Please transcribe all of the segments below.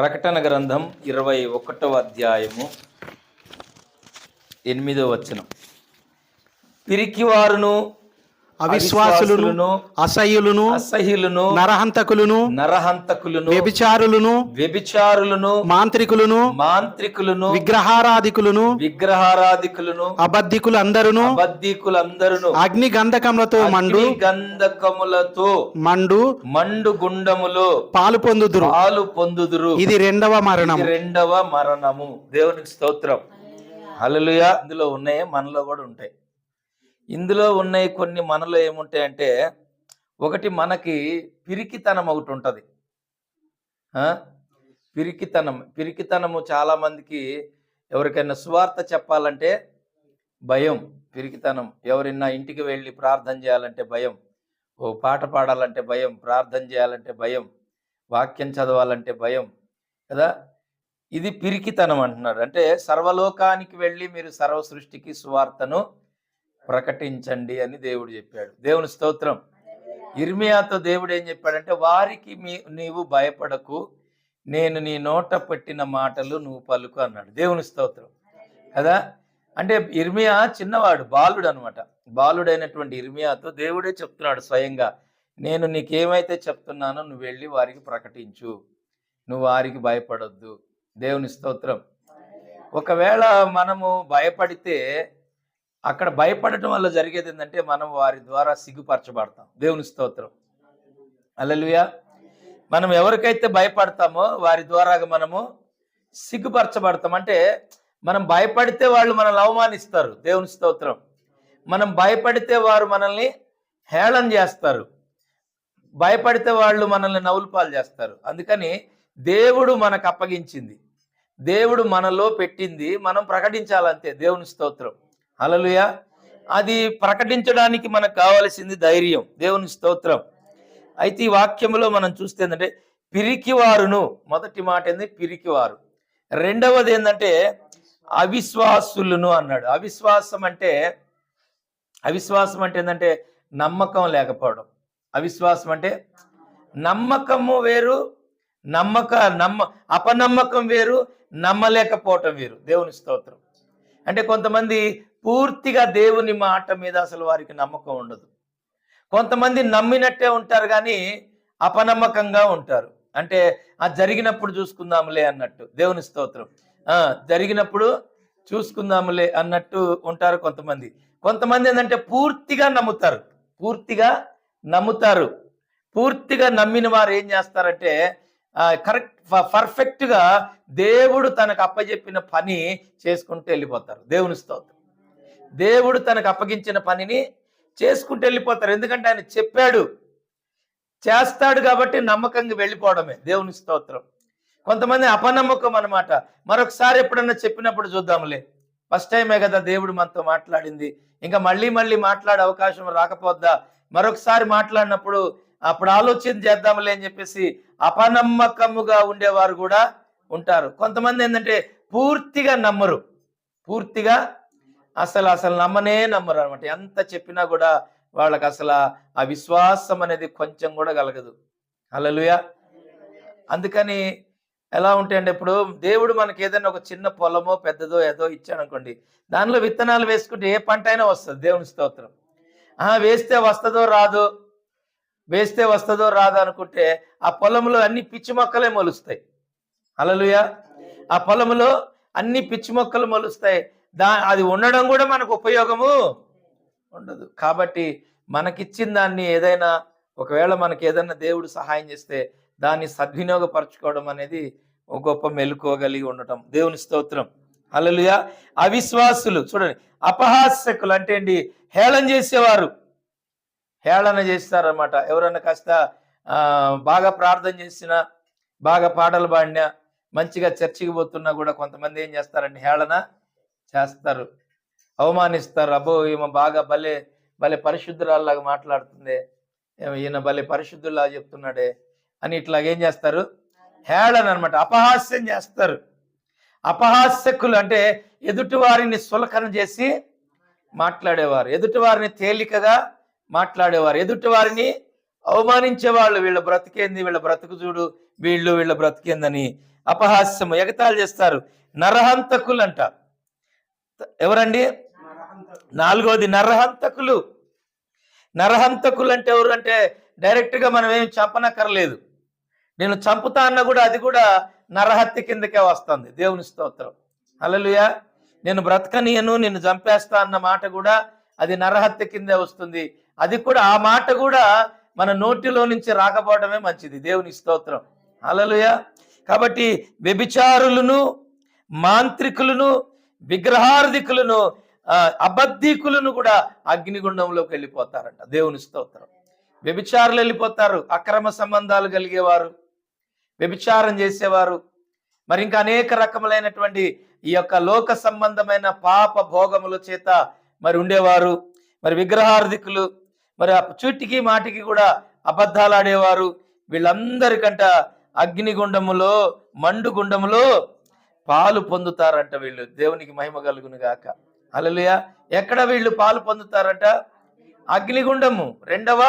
ప్రకటన గ్రంథం ఇరవై ఒకటవ అధ్యాయము ఎనిమిదో వచనం. పిరికివారును అవిశ్వాసులను అసహ్యులను అసహ్యులను నరహంతకులను నరహంతకులను వ్యభిచారులను వ్యభిచారులను మాంత్రికులను మాంత్రికులను విగ్రహారాధికులను విగ్రహారాధికులను అబద్ధికులు అందరును అబద్ధికులందరును అగ్ని గంధకములతో మండు గంధకములతో మండు మండు గుండములో పాలు పొందుదురు. పాలు పొందుదురు. ఇది రెండవ మరణం ఇది రెండవ మరణము. దేవునికి స్తోత్రం. హల్లెలూయా. ఇందులో ఉన్నాయి మనలో కూడా ఉంటాయి. ఇందులో ఉన్నాయి కొన్ని మనలో ఏముంటాయంటే ఒకటి మనకి పిరికితనం ఒకటి ఉంటుంది పిరికితనం. పిరికితనము చాలా మందికి ఎవరికైనా సువార్త చెప్పాలంటే భయం పిరికితనం. ఎవరైనా ఇంటికి వెళ్ళి ప్రార్థన చేయాలంటే భయం ఓ పాట పాడాలంటే భయం ప్రార్థన చేయాలంటే భయం వాక్యం చదవాలంటే భయం కదా? ఇది పిరికితనం అంటున్నారు. అంటే సర్వలోకానికి వెళ్ళి మీరు సర్వ సృష్టికి సువార్తను ప్రకటించండి అని దేవుడు చెప్పాడు. దేవుని స్తోత్రం. ఇర్మియాతో దేవుడు ఏం చెప్పాడంటే వారికి మీ నీవు భయపడకు. నేను నీ నోట పెట్టిన మాటలు నువ్వు పలుకు అన్నాడు. దేవుని స్తోత్రం. కదా? అంటే ఇర్మియా చిన్నవాడు బాలుడు అనమాట బాలుడైనటువంటి ఇర్మియాతో దేవుడే చెప్తున్నాడు స్వయంగా నేను నీకేమైతే చెప్తున్నానో నువ్వు వెళ్ళి వారికి ప్రకటించు. నువ్వు వారికి భయపడొద్దు. దేవుని స్తోత్రం. ఒకవేళ మనము భయపడితే అక్కడ భయపడటం వల్ల జరిగేది ఏంటంటే మనం వారి ద్వారా సిగ్గుపరచబడతాం. దేవుని స్తోత్రం. అల్లెలుయా మనం ఎవరికైతే భయపడతామో వారి ద్వారా మనము సిగ్గుపరచబడతాం. అంటే మనం భయపడితే వాళ్ళు మనల్ని అవమానిస్తారు. దేవుని స్తోత్రం. మనం భయపడితే వారు మనల్ని హేళన చేస్తారు. భయపడితే వాళ్ళు మనల్ని నవ్వులపాలు చేస్తారు. అందుకని దేవుడు మనకు అప్పగించింది. దేవుడు మనలో పెట్టింది. మనం ప్రకటించాలంతే దేవుని స్తోత్రం. అలలుయ అది ప్రకటించడానికి మనకు కావలసింది ధైర్యం దేవుని స్తోత్రం. అయితే ఈ వాక్యంలో మనం చూస్తే ఏంటంటే పిరికివారును మొదటి మాట ఏంది? పిరికివారు. రెండవది ఏంటంటే అవిశ్వాసులను అన్నాడు. అవిశ్వాసం అంటే అవిశ్వాసం అంటే ఏంటంటే నమ్మకం లేకపోవడం. అవిశ్వాసం అంటే నమ్మకము వేరు నమ్మక నమ్మ అపనమ్మకం వేరు నమ్మలేకపోవటం వేరు. దేవుని స్తోత్రం. అంటే కొంతమంది పూర్తిగా దేవుని మాట మీద అసలు వారికి నమ్మకం ఉండదు. కొంతమంది నమ్మినట్టే ఉంటారు కానీ అపనమ్మకంగా ఉంటారు. అంటే ఆ జరిగినప్పుడు చూసుకుందాములే అన్నట్టు దేవుని స్తోత్రం. జరిగినప్పుడు చూసుకుందాములే అన్నట్టు ఉంటారు కొంతమంది. కొంతమంది ఏంటంటే పూర్తిగా నమ్ముతారు. పూర్తిగా నమ్ముతారు. పూర్తిగా నమ్మిన వారు ఏం చేస్తారంటే కరెక్ట్ పర్ఫెక్ట్గా దేవుడు తనకు అప్పచెప్పిన పని చేసుకుంటూ వెళ్ళిపోతారు. దేవుని స్తోత్రం. దేవుడు తనకు అప్పగించిన పనిని చేసుకుంటూ వెళ్ళిపోతారు. ఎందుకంటే ఆయన చెప్పాడు చేస్తాడు కాబట్టి నమ్మకంగా వెళ్ళిపోవడమే. దేవుని స్తోత్రం. కొంతమంది అపనమ్మకం అన్నమాట. మరొకసారి ఎప్పుడన్నా చెప్పినప్పుడు చూద్దాంలే. ఫస్ట్ టైమే కదా దేవుడు మనతో మాట్లాడింది. ఇంకా మళ్ళీ మళ్ళీ మాట్లాడే అవకాశం రాకపోద్దా? మరొకసారి మాట్లాడినప్పుడు అప్పుడు ఆలోచన చేద్దాంలే అని చెప్పేసి అపనమ్మకముగా ఉండేవారు కూడా ఉంటారు. కొంతమంది ఏంటంటే పూర్తిగా నమ్మరు. పూర్తిగా అసలు అసలు నమ్మనే నమ్మరు అనమాట. ఎంత చెప్పినా కూడా వాళ్ళకి అసలు ఆ విశ్వాసం అనేది కొంచెం కూడా కలగదు. అలలుయా అందుకని ఎలా ఉంటాయంటే ఇప్పుడు దేవుడు మనకి ఏదైనా ఒక చిన్న పొలమో పెద్దదో ఏదో ఇచ్చాడు అనుకోండి దానిలో విత్తనాలు వేసుకుంటే ఏ పంట అయినా వస్తుంది. దేవుని స్తోత్రం. ఆ వేస్తే వస్తుందో రాదో వేస్తే వస్తుందో రాదో అనుకుంటే ఆ పొలంలో అన్ని పిచ్చి మొక్కలే మొలుస్తాయి. అలలుయా ఆ పొలంలో అన్ని పిచ్చి మొక్కలు మొలుస్తాయి. దా అది ఉండడం కూడా మనకు ఉపయోగము ఉండదు. కాబట్టి మనకిచ్చిన దాన్ని ఏదైనా ఒకవేళ మనకి ఏదైనా దేవుడు సహాయం చేస్తే దాన్ని సద్వినియోగపరచుకోవడం అనేది ఒక గొప్ప మెలుకోగలిగి ఉండటం. దేవుని స్తోత్రం. హల్లెలూయా. అవిశ్వాసులు చూడండి అపహాస్యకులు అంటే ఏంటి? హేళన చేసేవారు. హేళన చేస్తారనమాట ఎవరన్నా కాస్త బాగా ప్రార్థన చేసినా బాగా పాటలు పాడినా మంచిగా చర్చికి పోతున్నా కూడా కొంతమంది ఏం చేస్తారండి? హేళన చేస్తారు. అవమానిస్తారు. అబ్బో ఈమె బాగా భలే భలే పరిశుద్ధురాల్లాగా మాట్లాడుతుంది. ఈయన భలే పరిశుద్ధులా చెప్తున్నాడే అని ఇట్లాగేం చేస్తారు? హేళన అనమాట అపహాస్యం చేస్తారు. అపహాస్యకులు అంటే ఎదుటి వారిని సులకన చేసి మాట్లాడేవారు. ఎదుటి వారిని తేలికగా మాట్లాడేవారు. ఎదుటి వారిని అవమానించేవాళ్ళు వీళ్ళ బ్రతికేంది? వీళ్ళ బ్రతుకు చూడు. వీళ్ళు వీళ్ళ బ్రతికేందని అపహాస్యము ఎగతాళి చేస్తారు. నరహంతకులు అంటారు ఎవరండి? నాలుగోది నరహంతకులు. నరహంతకులు అంటే ఎవరు అంటే డైరెక్ట్గా మనం ఏం చంపనక్కర్లేదు. నేను చంపుతా అన్న కూడా అది కూడా నరహత్య కిందకే వస్తుంది. దేవుని స్తోత్రం. అలలుయా నేను బ్రతకనీయను నిన్ను చంపేస్తా అన్న మాట కూడా అది నరహత్య కిందే వస్తుంది. అది కూడా ఆ మాట కూడా మన నోటిలో నుంచి రాకపోవడమే మంచిది. దేవుని స్తోత్రం. అలలుయా కాబట్టి వ్యభిచారులను మాంత్రికులను విగ్రహార్థికులను అబద్ధికులను కూడా అగ్నిగుండంలోకి వెళ్ళిపోతారంట. దేవుని స్తోత్రం. వ్యభిచారులు వెళ్ళిపోతారు. అక్రమ సంబంధాలు కలిగేవారు. వ్యభిచారం చేసేవారు. మరి ఇంకా అనేక రకములైనటువంటి ఈ యొక్క లోక సంబంధమైన పాప భోగముల చేత మరి ఉండేవారు. మరి విగ్రహార్థికులు మరి చుట్టికి చూటికి మాటికి కూడా అబద్ధాలు ఆడేవారు. వీళ్ళందరికంట అగ్నిగుండములో మండుగుండములో పాలు పొందుతారంట వీళ్ళు. దేవునికి మహిమ కలుగును గాక. అలలుయ ఎక్కడ వీళ్ళు పాలు పొందుతారంట? అగ్నిగుండము. రెండవ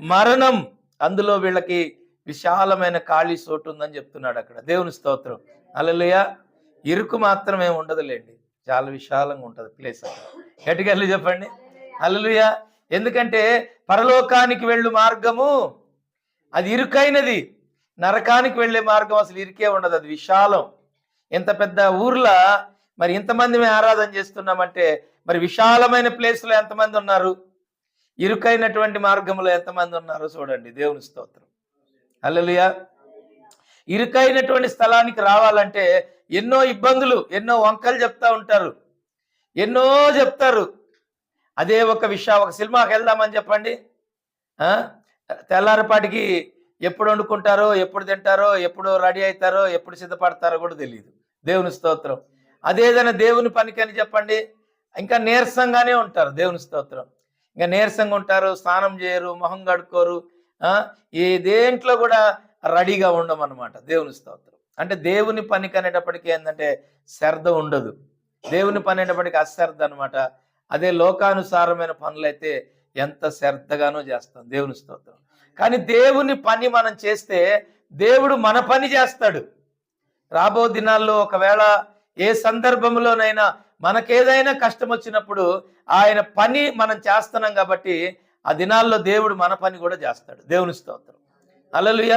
మరణం. అందులో వీళ్ళకి విశాలమైన ఖాళీ చోటు ఉందని చెప్తున్నాడు అక్కడ. దేవుని స్తోత్రం. అలలుయ ఇరుకు మాత్రమే ఉండదులేండి. చాలా విశాలంగా ఉంటుంది ప్లేస్ ఎటుకెళ్ళి చెప్పండి. అలలుయ ఎందుకంటే పరలోకానికి వెళ్ళు మార్గము. అది ఇరుకైనది. నరకానికి వెళ్ళే మార్గం అసలు ఇరికే ఉండదు. అది విశాలం. ఇంత పెద్ద ఊర్లో? మరి ఇంతమంది మేము ఆరాధన చేస్తున్నామంటే మరి విశాలమైన ప్లేస్లో ఎంతమంది ఉన్నారు? ఇరుకైనటువంటి మార్గంలో ఎంతమంది ఉన్నారో చూడండి. దేవుని స్తోత్రం. అల్లలియా ఇరుకైనటువంటి స్థలానికి రావాలంటే ఎన్నో ఇబ్బందులు ఎన్నో వంకలు చెప్తా ఉంటారు. ఎన్నో చెప్తారు. అదే ఒక విషయం ఒక సినిమాకి వెళ్దామని చెప్పండి. తెల్లారపాటికి తెల్లారిపాటికి ఎప్పుడు వండుకుంటారో ఎప్పుడు తింటారో ఎప్పుడు రెడీ అవుతారో ఎప్పుడు సిద్ధపడతారో కూడా తెలియదు దేవుని స్తోత్రం. అదేదైనా దేవుని పనికి అని చెప్పండి. ఇంకా నీరసంగానే ఉంటారు దేవుని స్తోత్రం. ఇంకా నీరసంగా ఉంటారు స్నానం చేయరు మొహం కడుక్కోరు ఏ ఈ దేంట్లో కూడా రెడీగా ఉండమన్నమాట దేవుని స్తోత్రం. అంటే దేవుని పనికి అనేటప్పటికీ ఏంటంటే శ్రద్ధ ఉండదు. దేవుని పని అనేటప్పటికీ అశ్రద్ధ అనమాట అదే లోకానుసారమైన పనులైతే ఎంత శ్రద్ధగానో చేస్తాం దేవుని స్తోత్రం. కానీ దేవుని పని మనం చేస్తే దేవుడు మన పని చేస్తాడు. రాబో దినాల్లో ఒకవేళ ఏ సందర్భంలోనైనా మనకేదైనా కష్టం వచ్చినప్పుడు ఆయన పని మనం చేస్తున్నాం కాబట్టి ఆ దినాల్లో దేవుడు మన పని కూడా చేస్తాడు. దేవుని స్తోత్రం. అలలుయ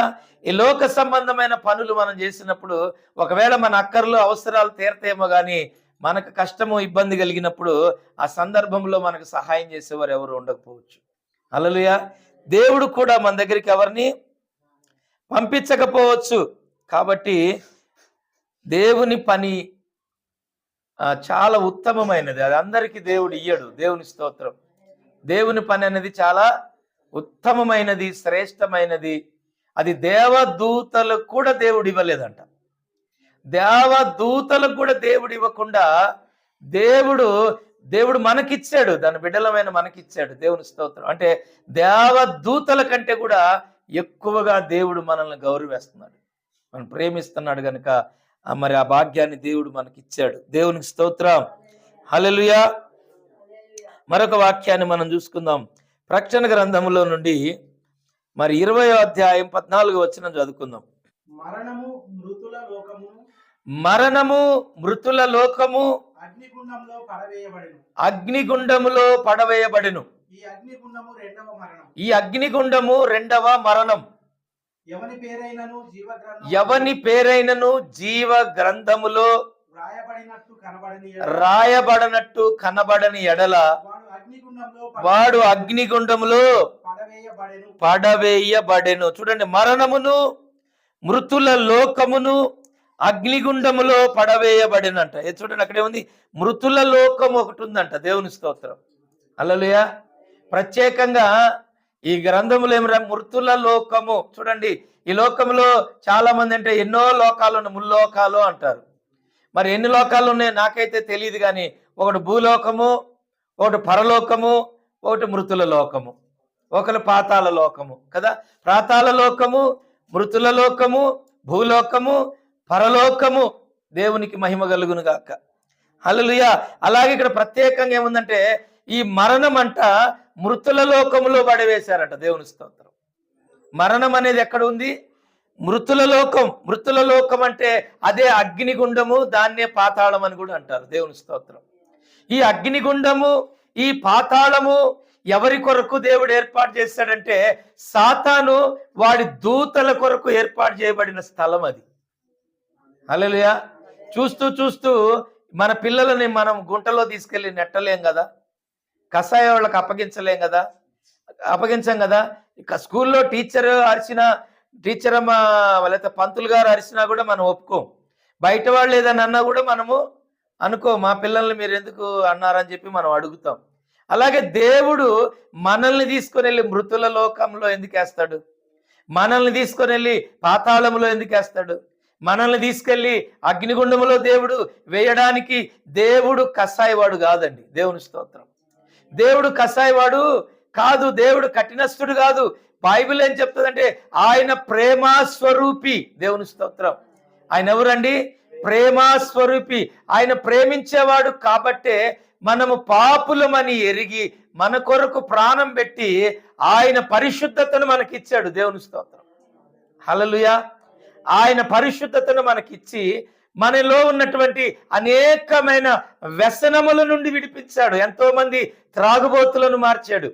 ఈ లోక సంబంధమైన పనులు మనం చేసినప్పుడు ఒకవేళ మన అక్కర్లు అవసరాలు తీరతేమో కానీ మనకు కష్టము ఇబ్బంది కలిగినప్పుడు ఆ సందర్భంలో మనకు సహాయం చేసేవారు ఎవరు ఉండకపోవచ్చు. అలలుయ దేవుడు కూడా మన దగ్గరికి ఎవరిని పంపించకపోవచ్చు. కాబట్టి దేవుని పని చాలా ఉత్తమమైనది. అది అందరికీ దేవుడు ఇయ్యడు. దేవుని స్తోత్రం. దేవుని పని అనేది చాలా ఉత్తమమైనది శ్రేష్టమైనది. అది దేవదూతలకు కూడా దేవుడు ఇవ్వలేదంట. దేవదూతలకు కూడా దేవుడు ఇవ్వకుండా దేవుడు దేవుడు మనకిచ్చాడు దాని బిడ్డలమైన మనకిచ్చాడు దేవుని స్తోత్రం. అంటే దేవదూతల కంటే కూడా ఎక్కువగా దేవుడు మనల్ని గౌరవేస్తున్నాడు. మనం ప్రేమిస్తున్నాడు కనుక మరి ఆ భాగ్యాన్ని దేవుడు మనకి ఇచ్చాడు దేవునికి స్తోత్రం. హల్లెలూయా. మరొక వాక్యాన్ని మనం చూసుకుందాం. ప్రకటన గ్రంథములో నుండి మరి ఇరవయో అధ్యాయం పద్నాలుగు వచ్చిన చదువుకుందాం. మరణము మృతుల లోకము మరణము మృతుల లోకము అగ్నిగుండములో పడవేయబడెను. ఈ అగ్నిగుండము రెండవ మరణం. ఈ అగ్నిగుండము రెండవ మరణం. ఎవని పేరైనను జీవగ్రంథం ఎవని పేరైనను జీవ గ్రంథములో రాయబడనట్టు కనబడని ఎడల వాడు అగ్నిగుండములో పడవేయబడెను. పడవేయబడెను. చూడండి మరణమును మృతుల లోకమును అగ్నిగుండములో పడవేయబడినంట. ఏ చూడండి అక్కడే ఉంది. మృతుల లోకం ఒకటి ఉందంట దేవుని స్తోత్రం. అల్లలుయ ప్రత్యేకంగా ఈ గ్రంథములు ఏమిరా మృతుల లోకము. చూడండి ఈ లోకంలో చాలా మంది అంటే ఎన్నో లోకాలు ఉన్నాయి ముల్లోకాలు అంటారు. మరి ఎన్ని లోకాలు ఉన్నాయో నాకైతే తెలియదు కానీ ఒకటి భూలోకము ఒకటి పరలోకము ఒకటి మృతుల లోకము. ఒకటి పాతాల లోకము కదా? పాతాల లోకము మృతుల లోకము భూలోకము పరలోకము దేవునికి మహిమ కలుగును గాక. హల్లెలూయ. అలాగే ఇక్కడ ప్రత్యేకంగా ఏముందంటే ఈ మరణం అంట మృతుల లోకములో పడవేశారట దేవుని స్తోత్రం. మరణం అనేది ఎక్కడ ఉంది మృతుల లోకం. మృతుల లోకం అంటే అదే అగ్నిగుండము దాన్నే పాతాళం అని కూడా అంటారు దేవుని స్తోత్రం. ఈ అగ్నిగుండము ఈ పాతాళము ఎవరి కొరకు దేవుడు ఏర్పాటు చేశాడంటే సాతాను వాడి దూతల కొరకు ఏర్పాటు చేయబడిన స్థలం అది. అలలుయా చూస్తూ చూస్తూ మన పిల్లలని మనం గుంటలో తీసుకెళ్ళి నెట్టలేం కదా? కషాయ వాళ్ళకి అప్పగించలేం కదా? అప్పగించాం కదా? ఇక స్కూల్లో టీచర్ అరిచిన టీచర్ అమ్మ లేకపోతే పంతులు గారు అరిచినా కూడా మనం ఒప్పుకోం. బయట వాళ్ళు ఏదైనా అన్నా కూడా మనము అనుకో మా పిల్లల్ని మీరు ఎందుకు అన్నారని చెప్పి మనం అడుగుతాం. అలాగే దేవుడు మనల్ని తీసుకొని వెళ్ళి మృతుల లోకంలో ఎందుకు వేస్తాడు మనల్ని తీసుకొని వెళ్ళి పాతాళంలో ఎందుకు వేస్తాడు మనల్ని తీసుకెళ్ళి అగ్నిగుండములో దేవుడు వేయడానికి దేవుడు కషాయవాడు కాదండి. దేవుని స్తోత్రం. దేవుడు కషాయవాడు కాదు దేవుడు కఠినస్థుడు కాదు. బైబిల్ ఏం చెప్తుందంటే ఆయన ప్రేమా స్వరూపి దేవుని స్తోత్రం. ఆయన ఎవరండి? ప్రేమా స్వరూపి ఆయన ప్రేమించేవాడు కాబట్టే మనము పాపులమని ఎరిగి మన కొరకు ప్రాణం పెట్టి ఆయన పరిశుద్ధతను మనకిచ్చాడు దేవుని స్తోత్రం. హలలుయా ఆయన పరిశుద్ధతను మనకిచ్చి మనలో ఉన్నటువంటి అనేకమైన వ్యసనముల నుండి విడిపించాడు. ఎంతో మంది త్రాగుబోతులను మార్చాడు.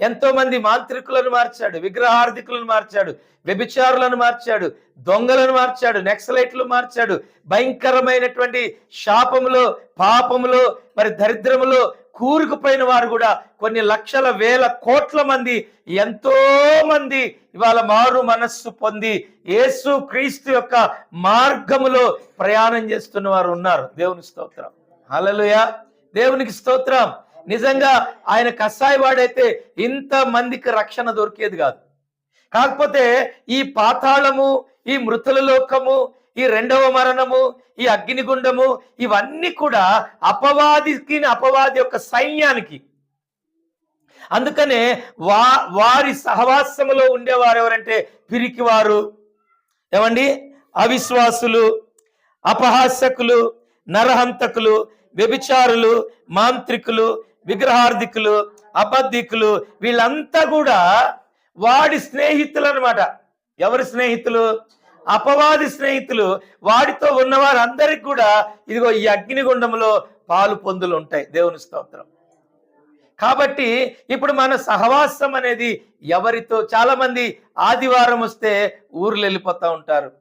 ఎంతో మంది మాంత్రికులను మార్చాడు. విగ్రహార్థికులను మార్చాడు. వ్యభిచారులను మార్చాడు. దొంగలను మార్చాడు. నెక్సలైట్లు మార్చాడు. భయంకరమైనటువంటి శాపములో పాపములో మరి దరిద్రములో కూరుకుపోయిన వారు కూడా కొన్ని లక్షల వేల కోట్ల మంది ఎంతో మంది ఇవాళ మారు మనస్సు పొంది యేసు క్రీస్తు యొక్క మార్గములో ప్రయాణం చేస్తున్న వారు ఉన్నారు. దేవుని స్తోత్రం. హల్లెలూయా. దేవునికి స్తోత్రం. నిజంగా ఆయన కషాయి వాడైతే ఇంత మందికి రక్షణ దొరికేది కాదు. కాకపోతే ఈ పాతాళము ఈ మృతుల లోకము ఈ రెండవ మరణము ఈ అగ్నిగుండము ఇవన్నీ కూడా అపవాదికి అపవాది యొక్క సైన్యానికి. అందుకనే వా వారి సహవాసములో ఉండేవారు ఎవరంటే పిరికివారు ఏమండి? అవిశ్వాసులు అపహాస్యకులు నరహంతకులు వ్యభిచారులు మాంత్రికులు విగ్రహార్థికులు అబద్ధికులు వీళ్ళంతా కూడా వాడి స్నేహితులు అనమాట ఎవరి స్నేహితులు? అపవాది స్నేహితులు వాడితో ఉన్న వారందరికి కూడా ఇదిగో ఈ అగ్నిగుండంలో పాలు పొందులు ఉంటాయి. దేవుని స్తోత్రం. కాబట్టి ఇప్పుడు మన సహవాసం అనేది ఎవరితో? చాలామంది ఆదివారం వస్తే ఊర్లు వెళ్ళిపోతూ ఉంటారు.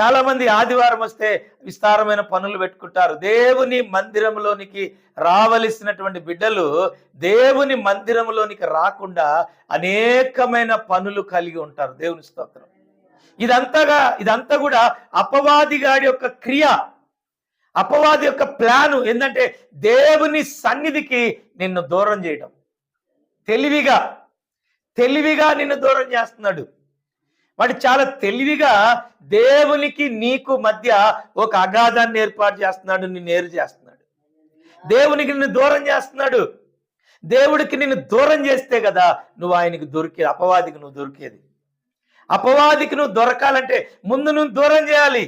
చాలామంది ఆదివారం వస్తే విస్తారమైన పనులు పెట్టుకుంటారు. దేవుని మందిరంలోనికి రావలసినటువంటి బిడ్డలు దేవుని మందిరంలోనికి రాకుండా అనేకమైన పనులు కలిగి ఉంటారు. దేవుని స్తోత్రం. ఇదంతగా ఇదంతా కూడా అపవాదిగాడి యొక్క క్రియ అపవాది యొక్క ప్లాను ఏంటంటే దేవుని సన్నిధికి నిన్ను దూరం చేయడం తెలివిగా తెలివిగా నిన్ను దూరం చేస్తున్నాడు. వాడు చాలా తెలివిగా దేవునికి నీకు మధ్య ఒక అగాధాన్ని ఏర్పాటు చేస్తున్నాడు నిన్ను ఏరు చేస్తున్నాడు. దేవునికి నిన్ను దూరం చేస్తున్నాడు. దేవుడికి నిన్ను దూరం చేస్తే కదా నువ్వు ఆయనకి దొరికే అపవాదికి నువ్వు దొరికేది. అపవాదికి నువ్వు దొరకాలంటే ముందు నువ్వు దూరం చేయాలి.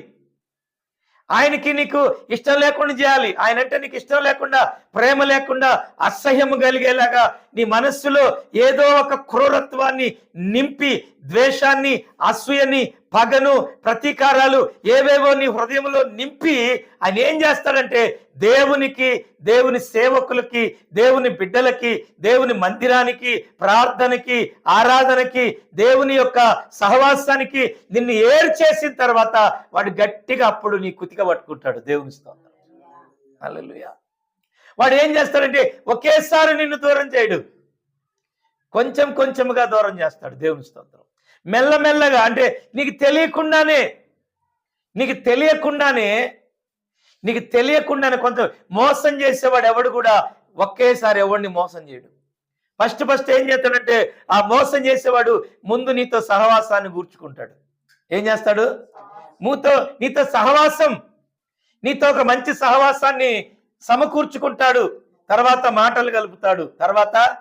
ఆయనకి నీకు ఇష్టం లేకుండా చేయాలి. ఆయన అంటే నీకు ఇష్టం లేకుండా ప్రేమ లేకుండా అసహ్యం కలిగేలాగా నీ మనస్సులో ఏదో ఒక క్రూరత్వాన్ని నింపి ద్వేషాన్ని అసూయని పగను ప్రతీకారాలు ఏవేవో నీ హృదయంలో నింపి ఆయన ఏం చేస్తాడంటే దేవునికి దేవుని సేవకులకి దేవుని బిడ్డలకి దేవుని మందిరానికి ప్రార్థనకి ఆరాధనకి దేవుని యొక్క సహవాసానికి నిన్ను ఏరు చేసిన తర్వాత వాడు గట్టిగా అప్పుడు నీ కుతిక పట్టుకుంటాడు. దేవుని స్తోత్రం. హల్లెలూయా. వాడు ఏం చేస్తాడంటే ఒకేసారి నిన్ను దూరం చేయడు. కొంచెం కొంచెంగా దూరం చేస్తాడు దేవుని స్తోత్రం. మెల్లమెల్లగా అంటే నీకు తెలియకుండానే నీకు తెలియకుండానే నీకు తెలియకుండానే కొంత మోసం చేసేవాడు ఎవడు కూడా ఒకేసారి ఎవడిని మోసం చేయడు. ఫస్ట్ ఫస్ట్ ఏం చేస్తాడంటే ఆ మోసం చేసేవాడు ముందు నీతో సహవాసాన్ని కూర్చుకుంటాడు. ఏం చేస్తాడు? మూతో నీతో సహవాసం నీతో ఒక మంచి సహవాసాన్ని సమకూర్చుకుంటాడు. తర్వాత మాటలు కలుపుతాడు. తర్వాత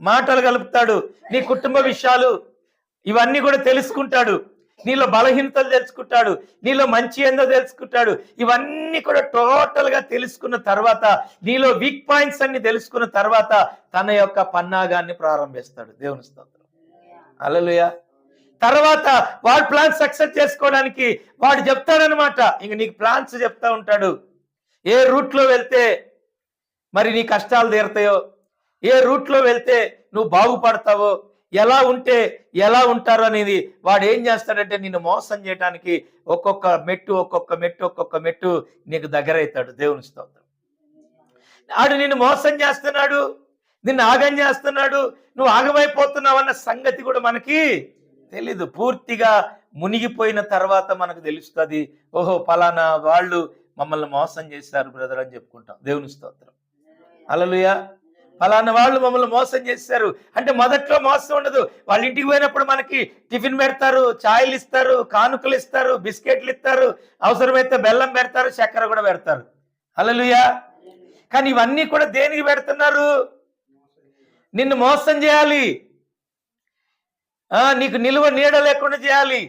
మాటలు కలుపుతాడు. నీ కుటుంబ విషయాలు ఇవన్నీ కూడా తెలుసుకుంటాడు. నీలో బలహీనతలు తెలుసుకుంటాడు. నీలో మంచి ఏందో తెలుసుకుంటాడు. ఇవన్నీ కూడా టోటల్గా తెలుసుకున్న తర్వాత నీలో వీక్ పాయింట్స్ అన్ని తెలుసుకున్న తర్వాత తన యొక్క పన్నాగాన్ని ప్రారంభిస్తాడు. దేవుని స్తోత్రం. అలలుయ తర్వాత వాడు ప్లాన్ సక్సెస్ చేసుకోవడానికి వాడు చెప్తాడనమాట ఇంక నీకు ప్లాన్స్ చెప్తా ఉంటాడు. ఏ రూట్లో వెళ్తే మరి నీ కష్టాలు తీరుతాయో? ఏ రూట్లో వెళ్తే నువ్వు బాగుపడతావో? ఎలా ఉంటే ఎలా ఉంటారు అనేది వాడు ఏం చేస్తాడంటే నిన్ను మోసం చేయడానికి ఒక్కొక్క మెట్టు ఒక్కొక్క మెట్టు ఒక్కొక్క మెట్టు నీకు దగ్గర అవుతాడు దేవుని స్తోత్రం. ఆడు నిన్ను మోసం చేస్తున్నాడు నిన్ను ఆగం చేస్తున్నాడు నువ్వు ఆగమైపోతున్నావు అన్న సంగతి కూడా మనకి తెలీదు. పూర్తిగా మునిగిపోయిన తర్వాత మనకు తెలుస్తుంది ఓహో పలానా వాళ్ళు మమ్మల్ని మోసం చేశారు బ్రదర్ అని చెప్పుకుంటాం. దేవుని స్తోత్రం. అలలుయా ఫలానా వాళ్ళు మమ్మల్ని మోసం చేశారు. అంటే మొదట్లో మోసం ఉండదు. వాళ్ళ ఇంటికి పోయినప్పుడు మనకి టిఫిన్ పెడతారు ఛాయలు ఇస్తారు కానుకలు ఇస్తారు బిస్కెట్లు ఇస్తారు అవసరమైతే బెల్లం పెడతారు చక్కెర కూడా పెడతారు. అలలుయా కానీ ఇవన్నీ కూడా దేనికి పెడుతున్నారు? నిన్ను మోసం చేయాలి. నీకు నిలువ నీడ లేకుండా చేయాలి.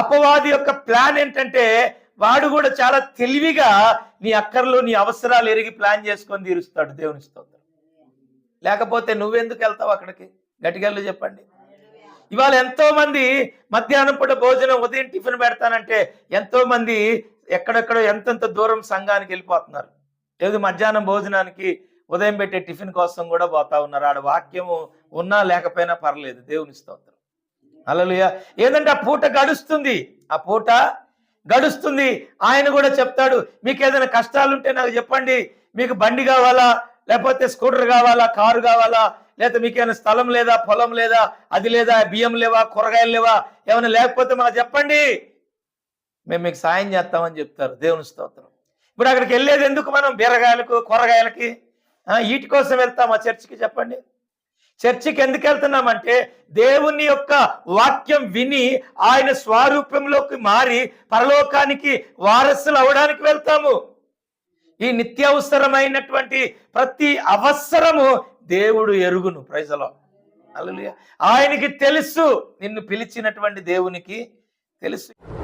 అపవాది యొక్క ప్లాన్ ఏంటంటే వాడు కూడా చాలా తెలివిగా నీ అక్కర్లో నీ అవసరాలు ఎరిగి ప్లాన్ చేసుకొని తీరుస్తాడు దేవుని లేకపోతే నువ్వెందుకు వెళ్తావు అక్కడికి? గట్టిగల్లు చెప్పండి. ఇవాళ ఎంతో మంది మధ్యాహ్నం పూట భోజనం ఉదయం టిఫిన్ పెడతానంటే ఎంతో మంది ఎక్కడెక్కడో ఎంతెంత దూరం సంఘానికి వెళ్ళిపోతున్నారు. ఏది మధ్యాహ్నం భోజనానికి ఉదయం పెట్టే టిఫిన్ కోసం కూడా పోతా ఉన్నారు. ఆడ వాక్యము ఉన్నా లేకపోయినా పర్లేదు. దేవుని స్తోత్రం. అలలుయ ఏదంటే ఆ పూట గడుస్తుంది. ఆ పూట గడుస్తుంది. ఆయన కూడా చెప్తాడు మీకు ఏదైనా కష్టాలుంటే నాకు చెప్పండి. మీకు బండి కావాలా? లేకపోతే స్కూటర్ కావాలా కారు కావాలా లేకపోతే మీకేమైనా స్థలం లేదా పొలం లేదా అది లేదా బియ్యం లేవా కూరగాయలు లేవా ఏమైనా లేకపోతే మాకు చెప్పండి. మేము మీకు సాయం చేస్తామని చెప్తారు. దేవుని స్తోత్రం. ఇప్పుడు అక్కడికి వెళ్ళేది ఎందుకు మనం? బీరగాయలకు కూరగాయలకి? వీటి కోసం వెళ్తామా చర్చికి చెప్పండి. చర్చికి ఎందుకు వెళ్తున్నామంటే దేవుని యొక్క వాక్యం విని ఆయన స్వారూప్యంలోకి మారి పరలోకానికి వారసులు అవడానికి వెళ్తాము. ఈ నిత్యావసరమైనటువంటి ప్రతి అవసరము దేవుడు ఎరుగును. ప్రజలో అల్లుయ ఆయనకి తెలుసు నిన్ను పిలిచినటువంటి దేవునికి తెలుసు.